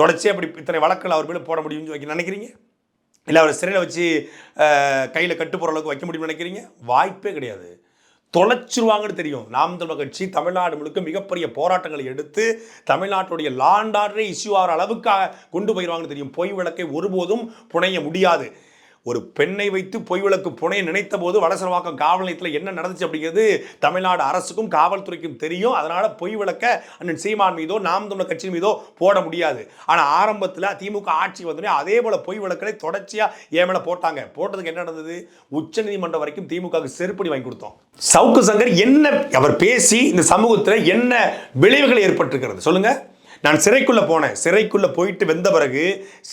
தொடர்ச்சி அப்படி இத்தனை வழக்கில் அவர் மேலே போட முடியும்னு வைக்க நினைக்கிறீங்க? இல்லை அவரை சிறையில் வச்சு கையில் கட்டு போகிற அளவுக்கு வைக்க முடியும்னு நினைக்கிறீங்க? வாய்ப்பே கிடையாது. தொலைச்சிருவாங்கன்னு தெரியும். நாம் தமிழ் கட்சி தமிழ்நாடு முழுக்க மிகப்பெரிய போராட்டங்களை எடுத்து தமிழ்நாட்டுடைய லாண்டார்டே இஷ்யூ ஆகிற அளவுக்காக கொண்டு போயிடுவாங்கன்னு தெரியும். பொய் விளக்கை ஒருபோதும் புனைய முடியாது. ஒரு பெண்ணை வைத்து பொய் விளக்கு புனையை நினைத்த போது வடசரவாக்கம் காவல் நிலையத்தில் என்ன நடந்துச்சு அப்படிங்கிறது தமிழ்நாடு அரசுக்கும் காவல்துறைக்கும் தெரியும். அதனால் பொய் விளக்க அண்ணன் சீமான் மீதோ நாம் தமிழர் கட்சி மீதோ போட முடியாது. ஆனால் ஆரம்பத்தில் திமுக ஆட்சி வந்தோடனே அதே போல் பொய் விளக்கலை தொடர்ச்சியாக ஏன் மேலே போட்டாங்க. போட்டதுக்கு என்ன நடந்தது? உச்சநீதிமன்றம் வரைக்கும் திமுகவுக்கு செருப்படி வாங்கி கொடுத்தோம். சவுக்கு சங்கர் என்ன அவர் பேசி இந்த சமூகத்தில் என்ன விளைவுகள் ஏற்பட்டிருக்கிறது? சொல்லுங்கள் நான் சிறைக்குள்ளே போனேன். சிறைக்குள்ளே போயிட்டு வந்த பிறகு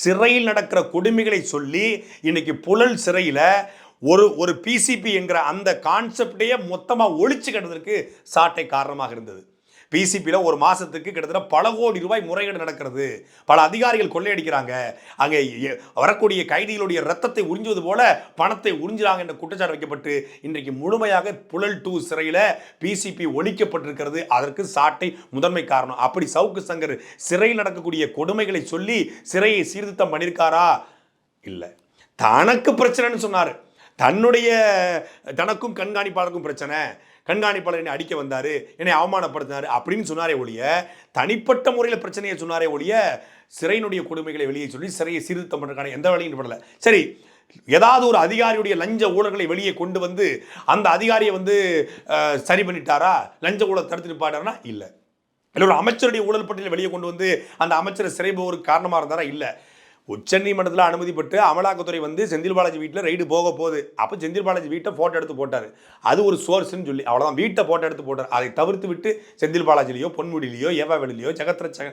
சிறையில் நடக்கிற கொடுமைகளை சொல்லி இன்றைக்கி புழல் சிறையில் ஒரு ஒரு பிசிபி என்கிற அந்த கான்செப்டையே மொத்தமாக ஒழிச்சு கிடந்திருக்கு. சாட்டை காரணமாக இருந்தது. பிசிபியில் ஒரு மாதத்துக்கு கிட்டத்தட்ட பல கோடி ரூபாய் முறைகேடு நடக்கிறது. பல அதிகாரிகள் கொள்ளையடிக்கிறாங்க. அங்கே வரக்கூடிய கைதிகளுடைய ரத்தத்தை உறிஞ்சுவது போல பணத்தை உறிஞ்சுறாங்க என்ற குற்றச்சாட்டு வைக்கப்பட்டு இன்றைக்கு முழுமையாக புழல் டூ சிறையில் பிசிபி ஒழிக்கப்பட்டிருக்கிறது. அதற்கு சாட்டை முதன்மை காரணம். அப்படி சவுக்கு சங்கர் சிறையில் நடக்கக்கூடிய கொடுமைகளை சொல்லி சிறையை சீர்திருத்தம் பண்ணியிருக்காரா இல்லை. தனக்கு பிரச்சனைன்னு சொன்னார். தன்னுடைய தனக்கும் கண்காணிப்பாளருக்கும் பிரச்சனை. கண்காணிப்பாளர் என்னை அடிக்க வந்தார் என்னை அவமானப்படுத்தினார் அப்படின்னு சொன்னாரே ஒழிய தனிப்பட்ட முறையில் பிரச்சனையை சொன்னாரே ஒழிய சிறையினுடைய கொடுமைகளை வெளியே சொல்லி சிறையை சீர்திருத்தம் பண்ணுறதுக்கான எந்த வேலையும் படல சரி ஏதாவது ஒரு அதிகாரியுடைய லஞ்ச ஊழல்களை வெளியே கொண்டு வந்து அந்த அதிகாரியை வந்து சரி பண்ணிட்டாரா? லஞ்ச ஊழல் தடுத்து நிப்பாட்டாருன்னா இல்லை. இல்லை ஒரு அமைச்சருடைய ஊழல் பட்டியலை வெளியே கொண்டு வந்து அந்த அமைச்சரை சிறை போவதற்கு காரணமாக இருந்தாரா? இல்லை. உச்சநீதிமன்றத்தில் அனுமதி பெற்று அமலாக்கத்துறை வந்து செந்தில் பாலாஜி வீட்டில் ரைடு போக போகுது. அப்போ செந்தில் பாலாஜி வீட்டை ஃபோட்டோ எடுத்து போட்டார். அது ஒரு சோர்ஸ்ன்னு சொல்லி அவ்வளோதான் வீட்டை ஃபோட்டோ எடுத்து போட்டார். அதை தவிர்த்து விட்டு செந்தில் பாலாஜிலேயோ பொன்முடியிலையோ ஏவாவெளிலையோ ஜெகத்ர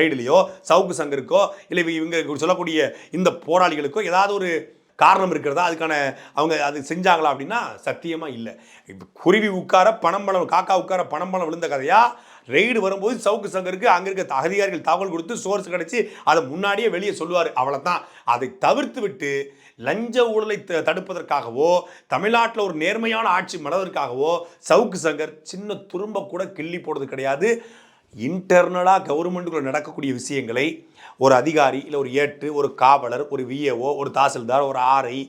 ரைடுலையோ சவுக்கு சங்கருக்கோ இல்லை இவங்க சொல்லக்கூடிய இந்த போராளிகளுக்கோ ஏதாவது ஒரு காரணம் இருக்கிறதா? அதுக்கான அவங்க அது செஞ்சாங்களா அப்படின்னா சத்தியமாக இல்லை. இப்போ குருவி உட்கார பணம் பழம் காக்கா உட்கார பணம் பழம் விழுந்த கதையாக ரெய்டு வரும்போது சவுக்கு சங்கருக்கு அங்கே இருக்க அதிகாரிகள் தகவல் கொடுத்து சோர்ஸ் கிடச்சி அதை முன்னாடியே வெளியே சொல்லுவார். அவ்வளோதான் அதை தவிர்த்து விட்டு லஞ்ச ஊழலை த- தடுப்பதற்காகவோ தமிழ்நாட்டில் ஒரு நேர்மையான ஆட்சி மலர்வதற்காகவோ சவுக்கு சங்கர் சின்ன துரும்ப கூட கிள்ளி போடுறது கிடையாது. இன்டர்னலாக கவர்மெண்ட்டுக்குள்ள நடக்கக்கூடிய விஷயங்களை ஒரு அதிகாரி இல்லை ஒரு ஏட்டு ஒரு காவலர் ஒரு விஏஓ ஒரு தாசில்தார் ஒரு ஆர்ஐ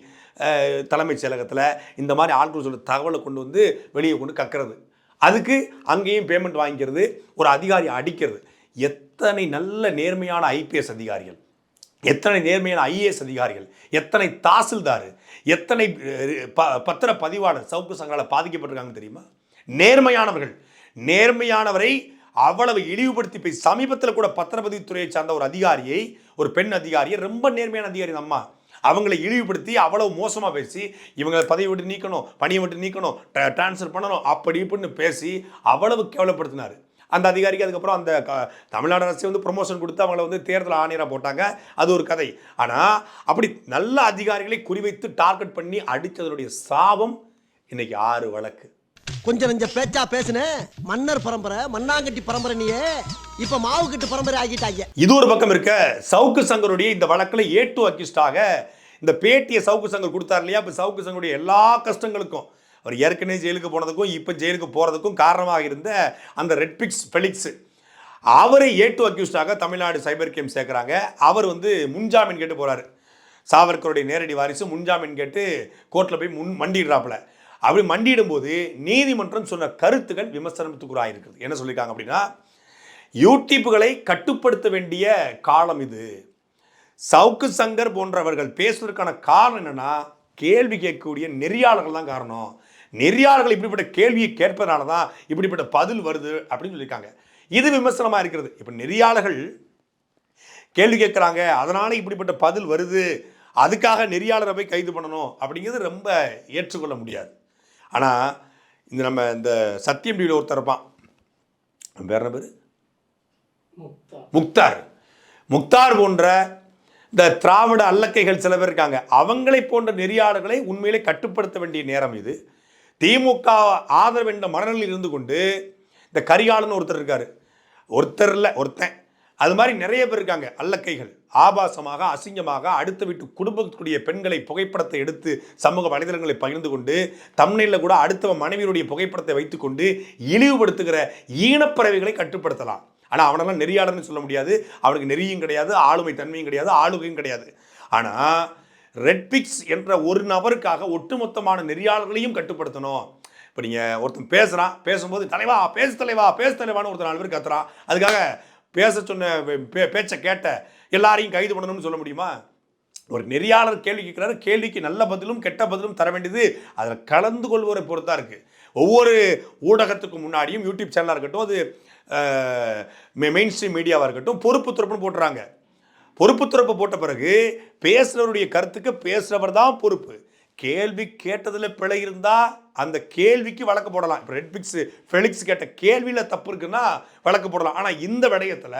தலைமைச் செயலகத்தில் இந்த மாதிரி ஆட்கள் சொல்ல தகவலை கொண்டு வந்து வெளியே கொண்டு கக்கிறது. அதுக்கு அங்கேயும் பேமெண்ட் வாங்கிக்கிறது ஒரு அதிகாரி அடிக்கிறது. எத்தனை நல்ல நேர்மையான ஐபிஎஸ் அதிகாரிகள் எத்தனை நேர்மையான ஐஏஎஸ் அதிகாரிகள் எத்தனை தாசில்தார் எத்தனை ப பத்திர பதிவாளர் சவுக்கு சங்கரால் பாதிக்கப்பட்டிருக்காங்க தெரியுமா? நேர்மையானவர்கள். நேர்மையானவரை அவ்வளவு இழிவுபடுத்தி போய் சமீபத்தில் கூட பத்திரப்பதிவுத்துறையை சார்ந்த ஒரு அதிகாரியை ஒரு பெண் அதிகாரியை ரொம்ப நேர்மையான அதிகாரி அம்மா அவங்களை இழிவுபடுத்தி அவ்வளவு மோசமாக பேசி இவங்களை பதவி விட்டு நீக்கணும் பணியை விட்டு நீக்கணும் ட்ரான்ஸ்ஃபர் பண்ணணும் அப்படி இப்படின்னு பேசி அவ்வளவு கேவலப்படுத்தினார். அந்த அதிகாரிக்கு அதுக்கப்புறம் அந்த க- தமிழ்நாடு அரசு வந்து ப்ரொமோஷன் கொடுத்து அவங்கள வந்து தேர்தல் ஆணையராக போட்டாங்க. அது ஒரு கதை. ஆனால் அப்படி நல்ல அதிகாரிகளை குறிவைத்து டார்கெட் பண்ணி அடித்ததனுடைய சாபம் இன்றைக்கி ஆறு வழக்கு. கொஞ்சம் நெஞ்ச பேச்சா பேசுன. மன்னர் பரம்பரை மண்ணாங்கட்டி பரம்பரை நீயே. இப்ப மாவு கட்டு பரம்பரை ஆகிட்டாங்க இது ஒரு பக்கம் இருக்க சவுக்கு சங்கருடைய இந்த வழக்கில் ஏ டு அக்யூஸ்டாக இந்த பேட்டியை சவுக்கு சங்கர் கொடுத்தார் இல்லையா? இப்போ சவுக்கு சங்கருடைய எல்லா கஷ்டங்களுக்கும் அவர் ஏற்கனவே ஜெயிலுக்கு போனதுக்கும் இப்போ ஜெயிலுக்கு போகிறதுக்கும் காரணமாக இருந்த அந்த ரெட் பிக்ஸ் ஃபெலிக்ஸ். அவரை டு அக்யூஸ்டாக தமிழ்நாடு சைபர் கேம் சேர்க்குறாங்க. அவர் வந்து முன்ஜாமீன் கேட்டு போகிறாரு சாவர்கருடைய நேரடி வாரிசு முன்ஜாமீன் கேட்டு கோர்ட்டில் போய் முன் மண்டிடுறாப்புல. அப்படி மண்டிடும்போது நீதிமன்றம் சொன்ன கருத்துக்கள் விமர்சனத்துக்குறாயிருக்குது என்ன சொல்லியிருக்காங்க அப்படின்னா யூடியூப்புகளை கட்டுப்படுத்த வேண்டிய காலம் இது. சவுக்கு சங்கர் போன்றவர்கள் பேசுவதற்கான காரணம் என்னென்னா கேள்வி கேட்கக்கூடிய நெறியாளர்கள் தான் காரணம். நெறியாளர்கள் இப்படிப்பட்ட கேள்வியை கேட்பதனால தான் இப்படிப்பட்ட பதில் வருது அப்படின்னு சொல்லியிருக்காங்க. இது விமர்சனமாக இருக்கிறது. இப்போ நெறியாளர்கள் கேள்வி கேட்குறாங்க அதனால இப்படிப்பட்ட பதில் வருது அதுக்காக நெறியாளரை போய் கைது பண்ணணும் அப்படிங்கிறது ரொம்ப ஏற்றுக்கொள்ள முடியாது. ஆனால் இந்த நம்ம இந்த சத்தியம் டிவியில் ஒருத்தர் இருப்பான். என்ன பேர்? முக்தார். முக்தார். போன்ற இந்த திராவிட அல்லக்கைகள் சில பேர் இருக்காங்க. அவங்களை போன்ற நெறியாளர்களை உண்மையிலே கட்டுப்படுத்த வேண்டிய நேரம் இது. திமுக ஆதரவு என்ற மனநிலையில் இருந்து கொண்டு இந்த கரிகாலன் ஒருத்தர் இருக்காரு. ஒருத்தர் இல்லை ஒருத்தன். அது மாதிரி நிறைய பேர் இருக்காங்க. அல்லக்கைகள். ஆபாசமாக அசிங்கமாக அடுத்த வீட்டு குடும்பத்துடைய பெண்களை புகைப்படத்தை எடுத்து சமூக வலைதளங்களை பகிர்ந்து கொண்டு தமிழில் கூட அடுத்த மனைவியுடைய புகைப்படத்தை வைத்துக்கொண்டு இழிவுபடுத்துகிற ஈனப்பறவைகளை கட்டுப்படுத்தலாம். ஆனால் அவனெல்லாம் நெறியாளர்னு சொல்ல முடியாது. அவனுக்கு நெறியும் கிடையாது ஆளுமை தன்மையும் கிடையாது ஆளுகையும் கிடையாது. ஆனால் ரெட்பிக்ஸ் என்ற ஒரு நபருக்காக ஒட்டுமொத்தமான நெறியாளர்களையும் கட்டுப்படுத்தணும். இப்போ நீங்கள் ஒருத்தன் பேசுகிறான் பேசும்போது தலைவா பேசு தலைவா பேசு தலைவான்னு ஒருத்தர் நாலு பேர் கத்துறான். அதுக்காக பேச சொன்ன பே பேச்சை கேட்ட எல்லாரையும் கைது பண்ணணும்னு சொல்ல முடியுமா? ஒரு நெறியாளர் கேள்வி கேட்குறாரு கேள்விக்கு நல்ல பதிலும் கெட்ட பதிலும் தர வேண்டியது அதில் கலந்து கொள்வோரை பொறுத்தா இருக்குது ஒவ்வொரு ஊடகத்துக்கு முன்னாடியும் யூடியூப் சேனலாக இருக்கட்டும் அது மெயின் ஸ்ட்ரீம் மீடியாவாக இருக்கட்டும் பொறுப்பு துறப்புன்னு போட்டுறாங்க. பொறுப்பு துறப்பு போட்ட பிறகு பேசுகிறவருடைய கருத்துக்கு பேசுகிறவர் தான் பொறுப்பு. கேள்வி கேட்டதில் பிழை இருந்தால் அந்த கேள்விக்கு வழக்கு போடலாம். இப்போ ரெட்பிக்ஸ் ஃபெலிக்ஸ் கேட்ட கேள்வியில் தப்பு இருக்குன்னா வழக்கு போடலாம். ஆனால் இந்த விடயத்தில்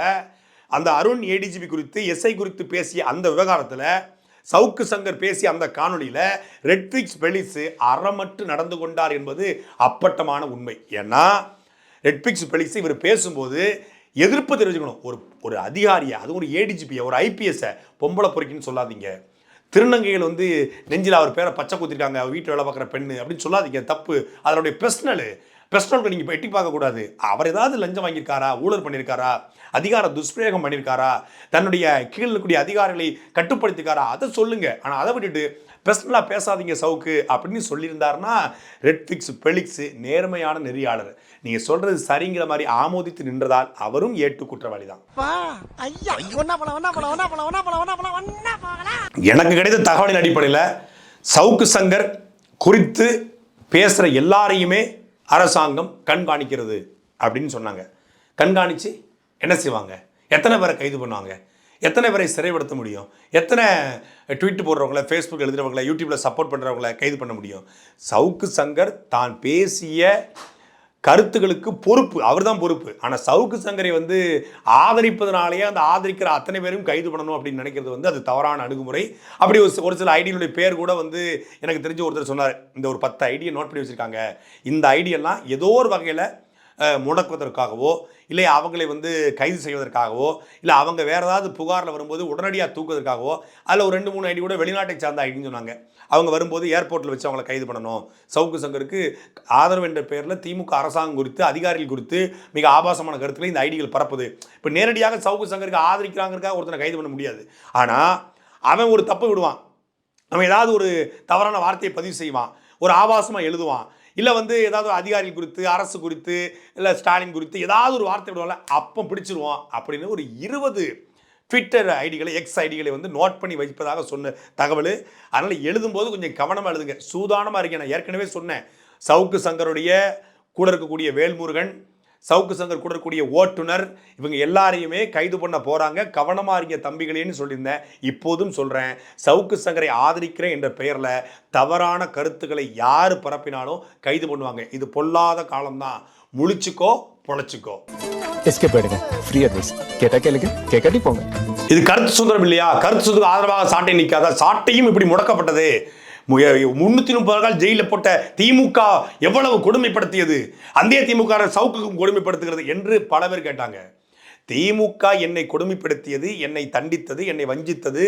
அந்த அருண் ஏடிஜிபி குறித்து எஸ்ஐ குறித்து பேசிய அந்த விவகாரத்தில் சவுக்கு சங்கர் பேசிய அந்த காணொலியில் ரெட்பிக்ஸ் பெலிஸ் அறமற்று நடந்து கொண்டார் என்பது அப்பட்டமான உண்மை. ஏன்னா ரெட்பிக்ஸ் பெலிஸ் இவர் பேசும்போது எதிர்ப்பு தெரிவிச்சுக்கணும் ஒரு ஒரு அதிகாரியை அதுவும் ஒரு ஏடிஜிபியை ஒரு ஐபிஎஸ்ஸை பொம்பளை பொறுக்கின்னு சொல்லாதீங்க. திருநங்கைகள் வந்து நெஞ்சில் அவர் பேரை பச்சை குத்திருக்காங்க அவர் வீட்டில் வேலை பார்க்குற பெண்ணு அப்படின்னு சொல்லாதீங்க தப்பு. அதனுடைய பர்சனல் பர்சனலுக்கு நீங்கள் எட்டி பார்க்கக்கூடாது அவர் ஏதாவது லஞ்சம் வாங்கியிருக்காரா ஊழல் பண்ணியிருக்காரா அதிகார துஷ்பிரயோகம் பண்ணியிருக்காரா தன்னுடைய கீழ் இருக்கக்கூடிய அதிகாரிகளை கட்டுப்படுத்திருக்காரா அதை சொல்லுங்கள் ஆனால் அதை விட்டுட்டு பர்சனலாக பேசாதீங்க சவுக்கு அப்படின்னு சொல்லியிருந்தாருன்னா ரெட்ஃபிக்ஸ் பெலிக்ஸு நேர்மையான நெறியாளர். நீங்கள் சொல்கிறது சரிங்கிற மாதிரி ஆமோதித்து நின்றதால் அவரும் ஏட்டு குற்றவாளி தான் எனக்கு கிடைத்த தகவலின் அடிப்படையில் சவுக்கு சங்கர் குறித்து பேசுகிற எல்லாரையுமே அரசாங்கம் கண்காணிக்கிறது அப்படின்னு சொன்னாங்க. கண்காணித்து என்ன செய்வாங்க? எத்தனை பேரை கைது பண்ணுவாங்க? எத்தனை பேரை சிறைப்படுத்த முடியும்? எத்தனை ட்வீட் போடுறவங்கள ஃபேஸ்புக் எழுதுறவங்கள யூடியூப்பில் சப்போர்ட் பண்ணுறவங்கள கைது பண்ண முடியும்? சவுக்கு சங்கர் தான் பேசிய கருத்துகளுக்கு பொறுப்பு அவர் தான் பொறுப்பு. ஆனால் சவுக்கு சங்கரை வந்து ஆதரிப்பதனாலேயே அந்த ஆதரிக்கிற அத்தனை பேரும் கைது பண்ணணும் அப்படின்னு நினைக்கிறது வந்து அது தவறான அணுகுமுறை. அப்படி ஒரு ஒரு சில ஐடியினுடைய பேர் கூட வந்து எனக்கு தெரிஞ்ச ஒருத்தர் சொன்னார். இந்த ஒரு பத்து ஐடியை நோட் பண்ணி வச்சுருக்காங்க. இந்த ஐடியெல்லாம் ஏதோ ஒரு வகையில் முடக்குவதற்காகவோ இல்லை அவங்களை வந்து கைது செய்வதற்காகவோ இல்லை அவங்க வேறு ஏதாவது புகாரில் வரும்போது உடனடியாக தூக்குவதற்காகவோ அதில் ஒரு ரெண்டு மூணு ஐடி கூட வெளிநாட்டை சார்ந்த ஐடின்னு சொன்னாங்க. அவங்க வரும்போது ஏர்போர்ட்டில் வச்சு அவங்கள கைது பண்ணணும். சவுக்கு சங்கருக்கு ஆதரவு என்ற பெயரில் திமுக அரசாங்கம் குறித்து அதிகாரிகள் குறித்து மிக ஆபாசமான கருத்துக்களை இந்த ஐடிகள் பரப்புது. இப்போ நேரடியாக சவுக்கு சங்கருக்கு ஆதரிக்கிறாங்கிறக்காக ஒருத்தனை கைது பண்ண முடியாது. ஆனால் அவன் ஒரு தப்பு விடுவான். அவன் ஏதாவது ஒரு தவறான வார்த்தையை பதிவு செய்வான். ஒரு ஆபாசமாக எழுதுவான். இல்லை வந்து ஏதாவது ஒரு அதிகாரிகள் குறித்து அரசு குறித்து இல்லை ஸ்டாலின் குறித்து ஏதாவது ஒரு வார்த்தை விடுவான்ல அப்போ பிடிச்சிருவான் அப்படின்னு ஒரு இருபது ட்விட்டர் ஐடிகளை எக்ஸ் ஐடிகளை வந்து நோட் பண்ணி வைப்பதாக சொன்ன தகவல். அதனால் எழுதும்போது கொஞ்சம் கவனமாக எழுதுங்க. சூதானமாக இருக்கேன். நான் ஏற்கனவே சொன்னேன். சவுக்கு சங்கருடைய கூட இருக்கக்கூடிய வேல்முருகன் சவுக்கு சங்கர் கூட இருக்கக்கூடிய ஓட்டுநர் இவங்க எல்லாரையுமே கைது பண்ண போகிறாங்க கவனமாக இருங்க தம்பிகளேன்னு சொல்லியிருந்தேன். இப்போதும் சொல்கிறேன் சவுக்கு சங்கரை ஆதரிக்கிறேன் என்ற பெயரில் தவறான கருத்துக்களை யார் பரப்பினாலும் கைது பண்ணுவாங்க. இது பொல்லாத காலம்தான். முழிச்சுக்கோ பொழைச்சிக்கோ. எஸ்கேப் ஆயிடுங்க ஃப்ரீ அட்வைஸ் கேட்டா கேளுங்க. கேட்காட்டி போங்க. இது கருத்து சுதந்திரம் இல்லையா? கருத்து சுதந்திரம் ஆதரவாக சாட்டை நிற்காதா? சாட்டையும் இப்படி முடக்கப்பட்டது. முன்னூத்தி முப்பது நாள் ஜெயிலில் போட்ட திமுக எவ்வளவு கொடுமைப்படுத்தியது? அந்த திமுக சவுக்குக்கும் கொடுமைப்படுத்துகிறது என்று பல பேர் கேட்டாங்க. திமுக என்னை கொடுமைப்படுத்தியது என்னை தண்டித்தது என்னை வஞ்சித்தது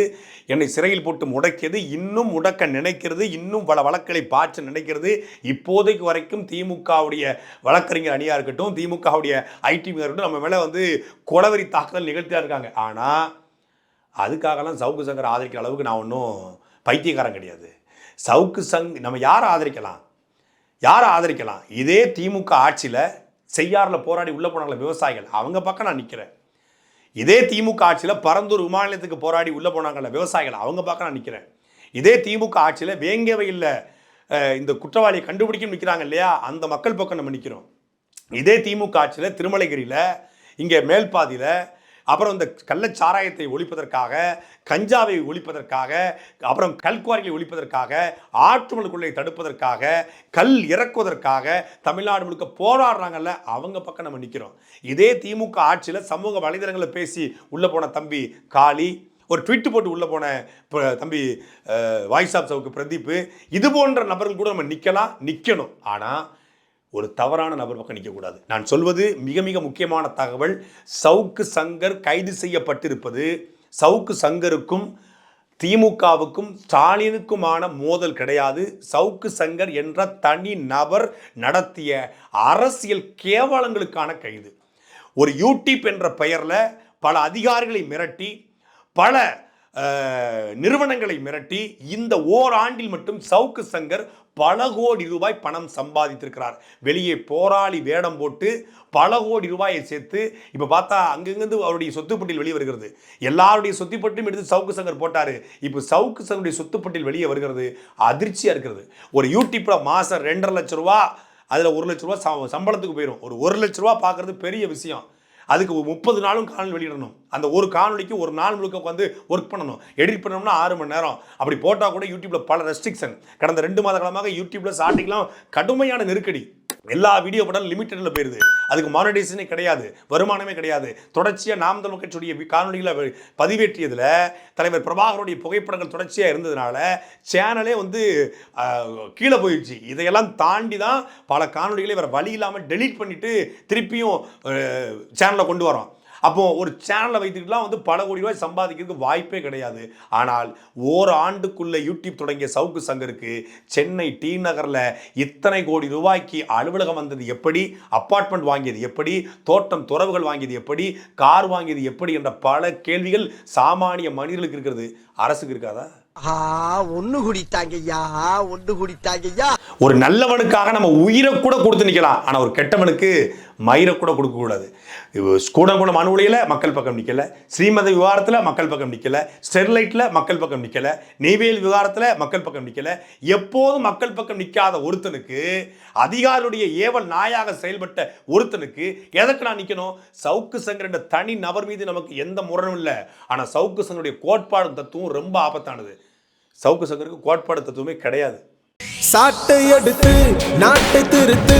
என்னை சிறையில் போட்டு முடக்கியது இன்னும் முடக்க நினைக்கிறது இன்னும் பல வழக்குகளை பாய்ச்ச நினைக்கிறது. இப்போதைக்கு வரைக்கும் திமுகவுடைய வழக்கறிஞர் அணியாக இருக்கட்டும் திமுகவுடைய ஐடி இருக்கட்டும் நம்ம மேலே வந்து கொலவெறி தாக்குதல் நிகழ்த்தியாக இருக்காங்க. ஆனால் அதுக்காகலாம் சவுக்கு சங்கர் ஆதரிக்கிற அளவுக்கு நான் ஒன்றும் பைத்தியக்காரன் கிடையாது. சவுக்கு சங் நம்ம யாரை ஆதரிக்கலாம்? யாரை ஆதரிக்கலாம்? இதே திமுக ஆட்சியில் செய்யாறில் போராடி உள்ளே போனாங்கள விவசாயிகள் அவங்க பக்கம் நான் நிற்கிறேன் இதே திமுக ஆட்சியில் பரந்தூர் விமான நிலையத்துக்கு போராடி உள்ளே போனாங்கல்ல விவசாயிகள் அவங்க பக்கம் நான் நிற்கிறேன் இதே திமுக ஆட்சியில் வேங்கவையில் இந்த குற்றவாளியை கண்டுபிடிக்கும் நிற்கிறாங்க இல்லையா அந்த மக்கள் பக்கம் நம்ம நிற்கிறோம் இதே திமுக ஆட்சியில் திருமலைகிரியில் இங்கே மேல்பாதியில் அப்புறம் இந்த கள்ளச்சாராயத்தை ஒழிப்பதற்காக கஞ்சாவை ஒழிப்பதற்காக அப்புறம் கல்குவாரிகளை ஒழிப்பதற்காக ஆற்றுமலுக்குள்ளே தடுப்பதற்காக கல் இறக்குவதற்காக தமிழ்நாடு முழுக்க போராடுறாங்கல்ல அவங்க பக்கம் நம்ம நிற்கிறோம் இதே திமுக ஆட்சியில் சமூக வலைதளங்களில் பேசி உள்ளே போன தம்பி காளி ஒரு ட்விட் போட்டு உள்ளே போன ப- தம்பி வாய்ஸ் ஆஃப் சவுக்கு பிரதீப் இது போன்ற நபர்கள் கூட நம்ம நிற்கலாம் நிற்கணும் ஆனால் ஒரு தவறான நபர் பக்கம் நிற்கக்கூடாது. நான் சொல்வது மிக மிக முக்கியமான தகவல். சவுக்கு சங்கர் கைது செய்யப்பட்டிருப்பது சவுக்கு சங்கருக்கும் திமுகவுக்கும் ஸ்டாலினுக்குமான மோதல் கிடையாது. சவுக்கு சங்கர் என்ற தனி நபர் நடத்திய அரசியல் கேவலங்களுக்கான கைது. ஒரு யூடியூப் என்ற பெயரில் பல அதிகாரிகளை மிரட்டி பல நிறுவனங்களை மிரட்டி இந்த ஓராண்டில் மட்டும் சவுக்கு சங்கர் பல கோடி ரூபாய் பணம் சம்பாதித்திருக்கிறார். வெளியே போராளி வேடம் போட்டு பல கோடி ரூபாயை சேர்த்து இப்போ பார்த்தா அங்கங்கிருந்து அவருடைய சொத்துப்பட்டியல் வெளியே வருகிறது. எல்லாருடைய சொத்துப்பட்டியும் எடுத்து சவுக்கு சங்கர் போட்டார். இப்போ சவுக்கு சங்கருடைய சொத்துப்பட்டியல் வெளியே வருகிறது. அதிர்ச்சியாக இருக்கிறது. ஒரு யூடியூப்பில் மாதம் ரெண்டரை லட்ச ரூபா அதில் ஒரு லட்ச ரூபா சம்பளத்துக்கு போயிடும் ஒரு ஒரு லட்ச ரூபா பார்க்குறது பெரிய விஷயம். அதுக்கு முப்பது நாளும் காணொலி வெளியிடணும். அந்த ஒரு காணொலிக்கு ஒரு நாள் முழுக்க உட்காந்து ஒர்க் பண்ணணும். எடிட் பண்ணணும்னா ஆறு மணி நேரம். அப்படி போட்டால் கூட யூடியூப்பில் பல ரெஸ்ட்ரிக்ஷன் கடந்த ரெண்டு மாத காலமாக யூடியூப்பில் ஸ்டார்டிங்லாம் கடுமையான நெருக்கடி. எல்லா வீடியோ படம் லிமிட்டடில் போயிருது. அதுக்கு மானிடைசேஷனே கிடையாது. வருமானமே கிடையாது. தொடர்ச்சியாக நாம் தமிழ் கட்சியுடைய காணொலிகளை பதிவேற்றியதில் தலைவர் பிரபாகருடைய புகைப்படங்கள் தொடர்ச்சியாக இருந்ததுனால சேனலே வந்து கீழே போயிடுச்சு. இதையெல்லாம் தாண்டி தான் பல காணொலிகளை வேறு வழி இல்லாமல் டெலீட் பண்ணிவிட்டு திருப்பியும் சேனலை கொண்டு வரோம் அப்போ ஒரு சேனலை வைத்துக்கிட்டுலாம் வந்து பல கோடி ரூபாய் சம்பாதிக்கிறதுக்கு வாய்ப்பே கிடையாது. ஆனால் ஓர் ஆண்டுக்குள்ள யூடியூப் தொடங்கிய சவுக்கு சங்கருக்கு சென்னை டி நகரில் இத்தனை கோடி ரூபாய்க்கு அலுவலகம் வந்தது எப்படி? அப்பார்ட்மெண்ட் வாங்கியது எப்படி? தோட்டம் துறவுகள் வாங்கியது எப்படி? கார் வாங்கியது எப்படி? என்ற பல கேள்விகள் சாமானிய மனிதர்களுக்கு இருக்கிறது. அரசுக்கு இருக்காதா? ஆ ஒண்ணு குடித்தாங்கய்யா ஒண்ணு குடித்தாங்கய்யா ஒரு நல்லவனுக்காக நம்ம உயிரை கூட கொடுத்து நிற்கலாம். ஆனால் ஒரு கெட்டவனுக்கு மயிரை கூட கொடுக்கக்கூடாது. கூடங்குளம் அணு உலையில் மக்கள் பக்கம் நிற்கலை ஸ்ரீமத விவகாரத்தில் மக்கள் பக்கம் நிற்கலை ஸ்டெர்லைட்டில் மக்கள் பக்கம் நிற்கலை நெய்வேல் விவகாரத்தில் மக்கள் பக்கம் நிற்கலை எப்போதும் மக்கள் பக்கம் நிற்காத ஒருத்தனுக்கு அதிகாரியுடைய ஏவல் நாயாக செயல்பட்ட ஒருத்தனுக்கு எதற்கு நான் நிற்கணும் சவுக்கு சங்கர் என்ற தனி நபர் மீது நமக்கு எந்த முரணும் இல்லை. ஆனால் சவுக்கு சங்கருடைய கோட்பாடு தத்துவம் ரொம்ப ஆபத்தானது. சவுக்கு சங்கருக்கு கோட்பாடு தத்துவமே கிடையாது. சாட்டை எடுத்து நாட்டை திருத்து